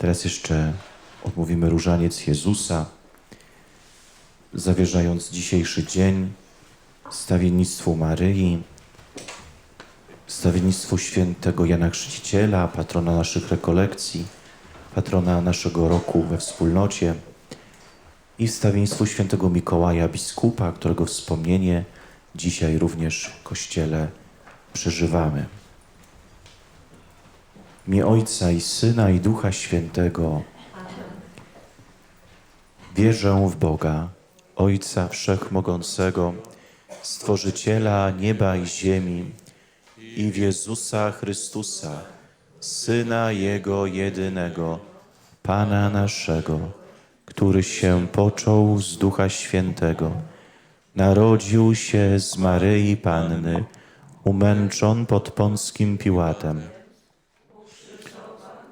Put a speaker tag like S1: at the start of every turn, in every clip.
S1: Teraz jeszcze odmówimy różaniec Jezusa, zawierzając dzisiejszy dzień stawiennictwu Maryi, stawiennictwu świętego Jana Chrzciciela, patrona naszych rekolekcji, patrona naszego roku we wspólnocie i stawiennictwu świętego Mikołaja biskupa, którego wspomnienie dzisiaj również w Kościele przeżywamy. Imię Ojca i Syna i Ducha Świętego. Wierzę w Boga, Ojca Wszechmogącego, Stworzyciela nieba i ziemi i w Jezusa Chrystusa, Syna Jego jedynego, Pana naszego, który się począł z Ducha Świętego, narodził się z Maryi Panny, umęczon pod Pąckim Piłatem,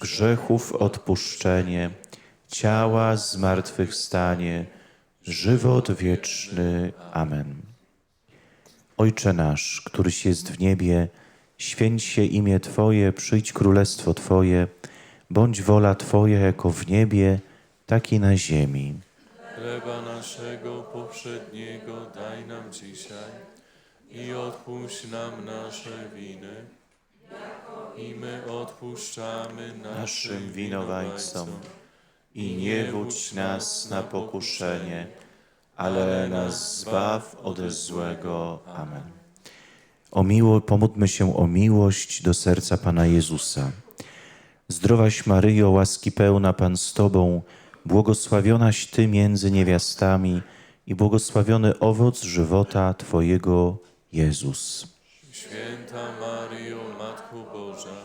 S1: grzechów odpuszczenie, ciała zmartwychwstanie, żywot wieczny. Amen. Ojcze nasz, któryś jest w niebie, święć się imię Twoje, przyjdź królestwo Twoje, bądź wola Twoja jako w niebie, tak i na ziemi.
S2: chleba naszego powszedniego daj nam dzisiaj i odpuść nam nasze winy, i my odpuszczamy
S1: Naszym winowajcom i nie wódź nas na pokuszenie, ale nas zbaw ode złego. Amen. O miło, pomódlmy się o miłość do serca Pana Jezusa. Zdrowaś Maryjo, łaski pełna Pan z Tobą, błogosławionaś Ty między niewiastami i błogosławiony owoc żywota Twojego, Jezus.
S2: Święta Maryjo, Boża,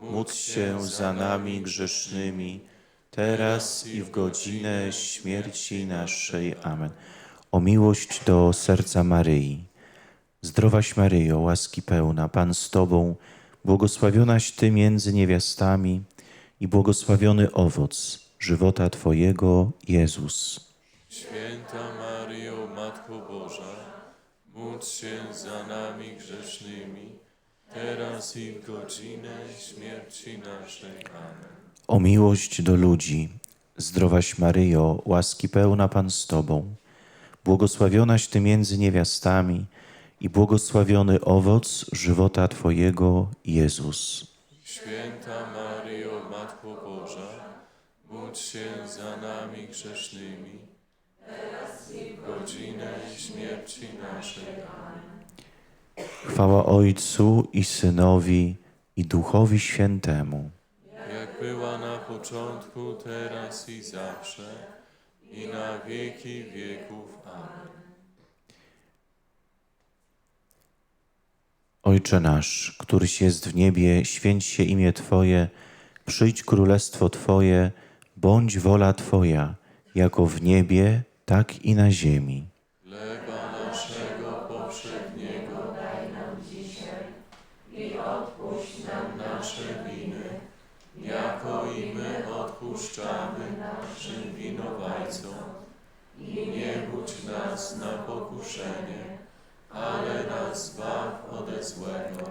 S1: Módl się za nami grzesznymi, teraz i w godzinę śmierci naszej. Amen. O miłość do serca Maryi. Zdrowaś Maryjo, łaski pełna, Pan z Tobą, błogosławionaś Ty między niewiastami i błogosławiony owoc żywota Twojego, Jezus.
S2: Święta Maryjo, Matko Boża, módl się za nami grzesznymi, teraz i w godzinę śmierci naszej. Amen.
S1: O miłość do ludzi. Zdrowaś Maryjo, łaski pełna Pan z Tobą, błogosławionaś Ty między niewiastami i błogosławiony owoc żywota Twojego, Jezus.
S2: Święta Maryjo, Matko Boża, módl się za nami grzesznymi, teraz i w godzinę śmierci naszej.
S1: Chwała Ojcu i Synowi i Duchowi Świętemu.
S2: Jak była na początku, teraz i zawsze, i na wieki wieków. Amen.
S1: Ojcze nasz, któryś jest w niebie, święć się imię Twoje, przyjdź królestwo Twoje, bądź wola Twoja, jako w niebie, tak i na ziemi.
S2: Odpuszczamy naszym winowajcom. I nie budź nas na pokuszenie, ale nas zbaw ode złego.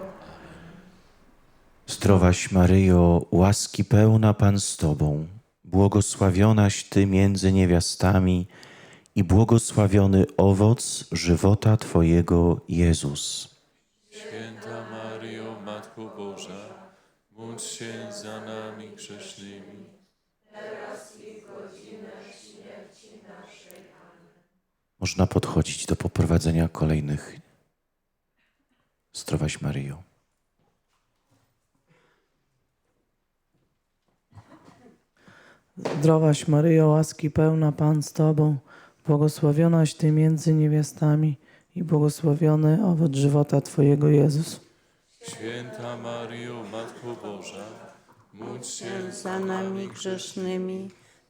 S1: Zdrowaś Maryjo, łaski pełna Pan z Tobą, błogosławionaś Ty między niewiastami i błogosławiony owoc żywota Twojego, Jezus.
S2: Święta Maryjo, Matko Boża, módl się za nami grzesznymi,
S1: Można podchodzić do poprowadzenia kolejnych. Zdrowaś Maryjo.
S3: Zdrowaś Maryjo, łaski pełna Pan z Tobą, błogosławionaś Ty między niewiastami i błogosławiony owoc żywota Twojego Jezus.
S2: Święta Maryjo, Matko Boża, módl się
S4: za nami grzesznymi,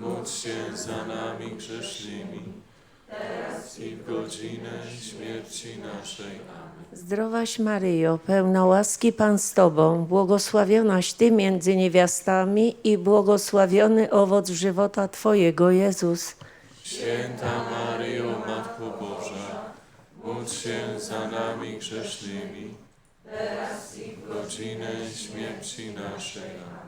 S2: módl się za nami grzesznymi, teraz i w godzinę śmierci naszej. Amen.
S5: Zdrowaś Maryjo, pełna łaski Pan z Tobą, błogosławionaś Ty między niewiastami i błogosławiony owoc żywota Twojego, Jezus.
S2: Święta Maryjo, Matko Boża, módl się za nami grzesznymi, teraz i w godzinę śmierci naszej. Amen.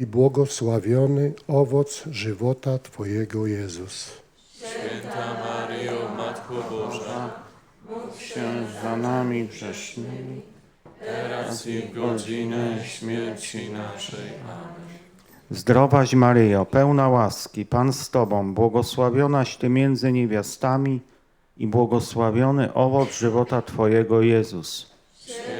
S6: i błogosławiony owoc żywota Twojego Jezus.
S2: Święta Maryjo, Matko Boża,
S1: się za nami grzesznymi,
S2: teraz i w godzinę śmierci naszej. Amen.
S1: Zdrowaś Maryjo, pełna łaski, Pan z Tobą, błogosławionaś Ty między niewiastami i błogosławiony owoc żywota Twojego Jezus.
S2: Święta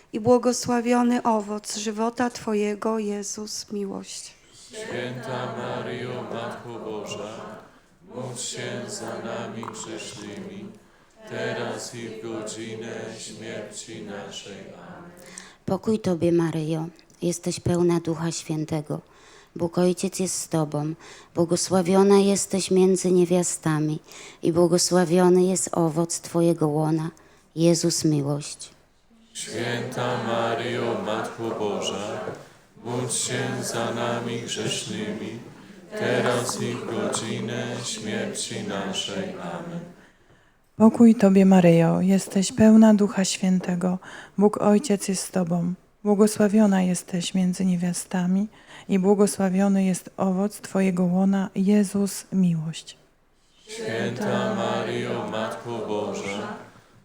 S4: i błogosławiony owoc żywota Twojego, Jezus, miłość.
S2: Święta Maryjo, Matko Boża, módl się za nami grzesznymi, teraz i w godzinę śmierci naszej. Amen.
S7: Pokój Tobie, Maryjo, jesteś pełna Ducha Świętego. Bóg Ojciec jest z Tobą, błogosławiona jesteś między niewiastami i błogosławiony jest owoc Twojego łona, Jezus miłość.
S2: Święta Maryjo, Matko Boża, módl się za nami grzesznymi, teraz i w godzinę śmierci naszej. Amen.
S3: Pokój Tobie, Maryjo, jesteś pełna Ducha Świętego. Bóg Ojciec jest z Tobą. Błogosławiona jesteś między niewiastami i błogosławiony jest owoc Twojego łona, Jezus, miłość.
S2: Święta Maryjo, Matko Boża,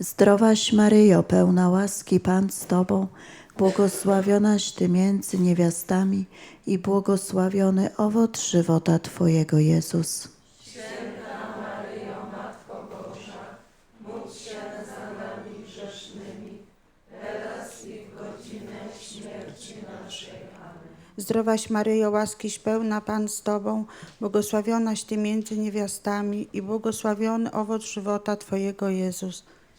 S4: Zdrowaś Maryjo, pełna łaski, Pan z Tobą, błogosławionaś Ty między niewiastami i błogosławiony owoc żywota Twojego, Jezus.
S8: Zdrowaś Maryjo, łaskiś pełna Pan z Tobą, błogosławionaś Ty między niewiastami i błogosławiony owoc żywota Twojego Jezus.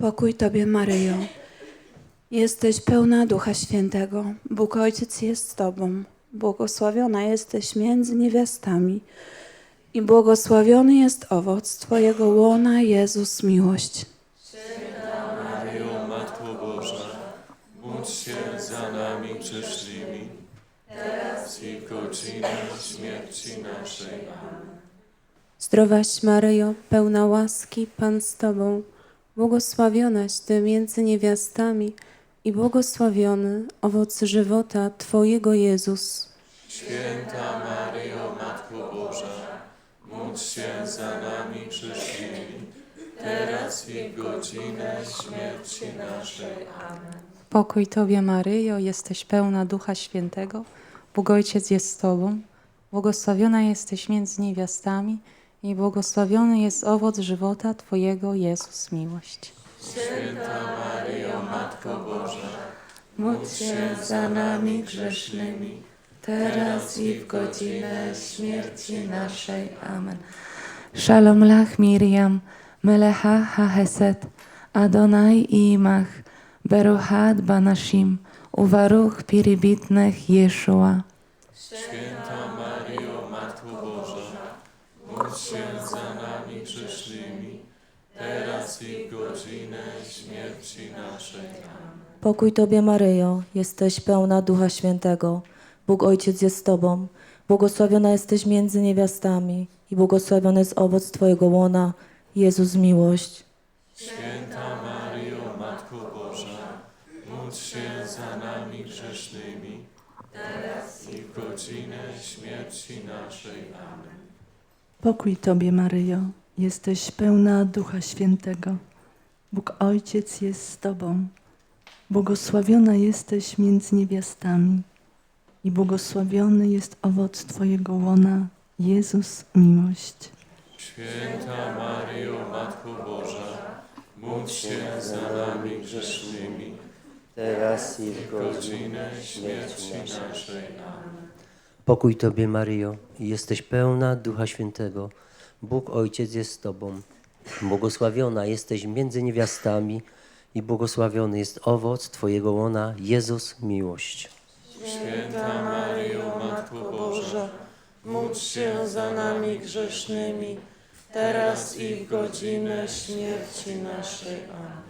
S3: Pokój Tobie, Maryjo. Jesteś pełna Ducha Świętego. Bóg Ojciec jest z Tobą. Błogosławiona jesteś między niewiastami i błogosławiony jest owoc Twojego łona, Jezus, miłość.
S2: Maryjo, Matko Boża, módl się za nami grzesznymi, teraz i w godzinę śmierci naszej. Amen.
S9: Zdrowaś Maryjo, pełna łaski, Pan z Tobą, błogosławionaś Ty między niewiastami i błogosławiony owoc żywota Twojego Jezus.
S2: Święta Maryjo, Matko Boża, módl się za nami grzesznymi, teraz i w godzinę śmierci naszej. Amen.
S10: Pokój Tobie, Maryjo, jesteś pełna Ducha Świętego, Bóg Ojciec jest z Tobą, błogosławiona jesteś między niewiastami i błogosławiony jest owoc żywota Twojego, Jezus, miłość.
S2: Święta Maryjo, Matko Boża,
S4: Módl się za nami grzesznymi, teraz i w godzinę śmierci naszej. Amen.
S9: Shalom lach Miriam, melecha ha-hesed, Adonai imach, beruchat banashim, uwaruch piribitnech Jeszua.
S2: Święta módl się za nami grzesznymi, teraz i w godzinę śmierci naszej. Amen.
S11: Pokój Tobie, Maryjo, jesteś pełna Ducha Świętego. Bóg Ojciec jest z Tobą. Błogosławiona jesteś między niewiastami i błogosławiony jest owoc Twojego łona, Jezus miłość.
S2: Święta Maryjo, Matko Boża, módl się za nami grzesznymi, teraz i w godzinę śmierci naszej. Amen.
S3: Pokój Tobie, Maryjo. Jesteś pełna Ducha Świętego. Bóg Ojciec jest z Tobą. Błogosławiona jesteś między niewiastami i błogosławiony jest owoc Twojego łona, Jezus, miłość.
S2: Święta Maryjo, Matko Boża, módl się za nami grzesznymi,
S12: teraz i w
S2: godzinę śmierci naszej. Amen.
S12: Pokój Tobie, Maryjo, jesteś pełna Ducha Świętego. Bóg Ojciec jest z Tobą. Błogosławiona jesteś między niewiastami i błogosławiony jest owoc Twojego łona, Jezus, miłość.
S2: Święta Maryjo, Matko Boża, módl się za nami grzesznymi, teraz i w godzinę śmierci naszej. Amen.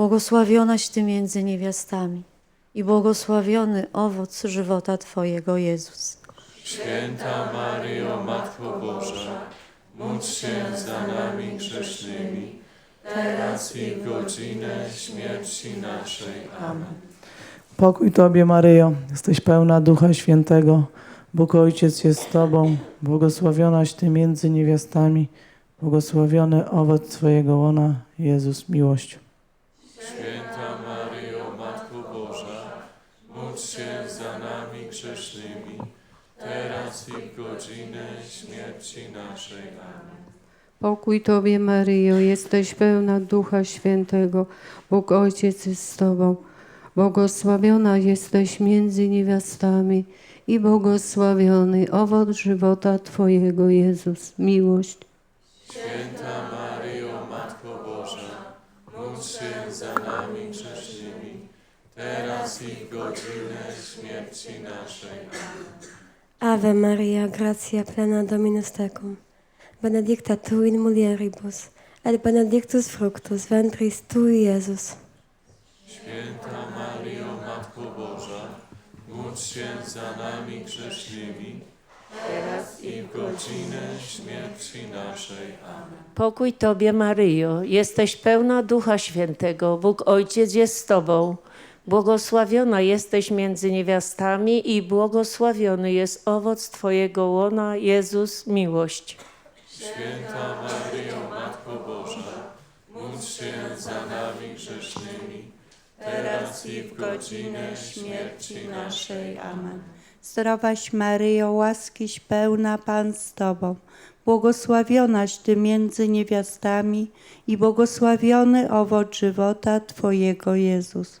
S11: błogosławionaś Ty między niewiastami i błogosławiony owoc żywota Twojego, Jezus.
S2: Święta Maryjo, Matko Boża, módl się za nami grzesznymi, teraz i w godzinę śmierci naszej. Amen.
S13: Pokój Tobie, Maryjo, jesteś pełna Ducha Świętego. Bóg Ojciec jest z Tobą, błogosławionaś Ty między niewiastami, błogosławiony owoc Twojego łona, Jezus miłość.
S2: Święta Maryjo, Matko Boża, módl się za nami grzesznymi, teraz i w godzinę śmierci naszej. Amen.
S14: Pokój Tobie, Maryjo, jesteś pełna Ducha Świętego. Bóg Ojciec jest z Tobą. Błogosławiona jesteś między niewiastami i błogosławiony owoc żywota Twojego, Jezus. Miłość.
S2: Święta Maryjo, Matko Boża, módl się za nami grzesznymi, teraz i w godzinę śmierci naszej. Amen.
S15: Ave Maria, gratia plena Dominus tecum. Benedicta tu in mulieribus, et benedictus fructus ventris tui, Iesus.
S2: Święta Maryjo, Matko Boża, módl się za nami grzesznymi, teraz i w godzinę śmierci naszej. Amen.
S5: Pokój Tobie, Maryjo, jesteś pełna Ducha Świętego, Bóg Ojciec jest z Tobą. Błogosławiona jesteś między niewiastami i błogosławiony jest owoc Twojego łona, Jezus, miłość.
S2: Święta Maryjo, Matko Boża, módl się za nami grzesznymi, teraz i w godzinę śmierci naszej. Amen.
S4: Zdrowaś Maryjo, łaskiś pełna Pan z Tobą, błogosławionaś Ty między niewiastami i błogosławiony owoc żywota Twojego Jezus.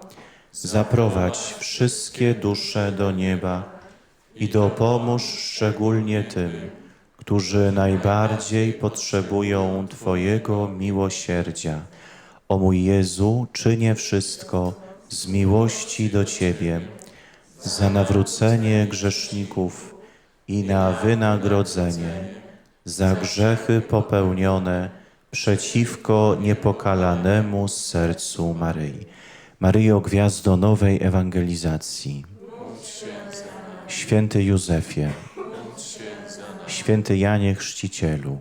S1: zaprowadź wszystkie dusze do nieba i dopomóż szczególnie tym, którzy najbardziej potrzebują Twojego miłosierdzia. O mój Jezu, czynię wszystko z miłości do Ciebie, za nawrócenie grzeszników i na wynagrodzenie za grzechy popełnione przeciwko niepokalanemu sercu Maryi. Maryjo, gwiazdo nowej ewangelizacji, święty Józefie, święty Janie Chrzcicielu,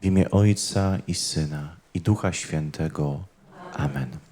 S1: w imię Ojca i Syna i Ducha Świętego. Amen.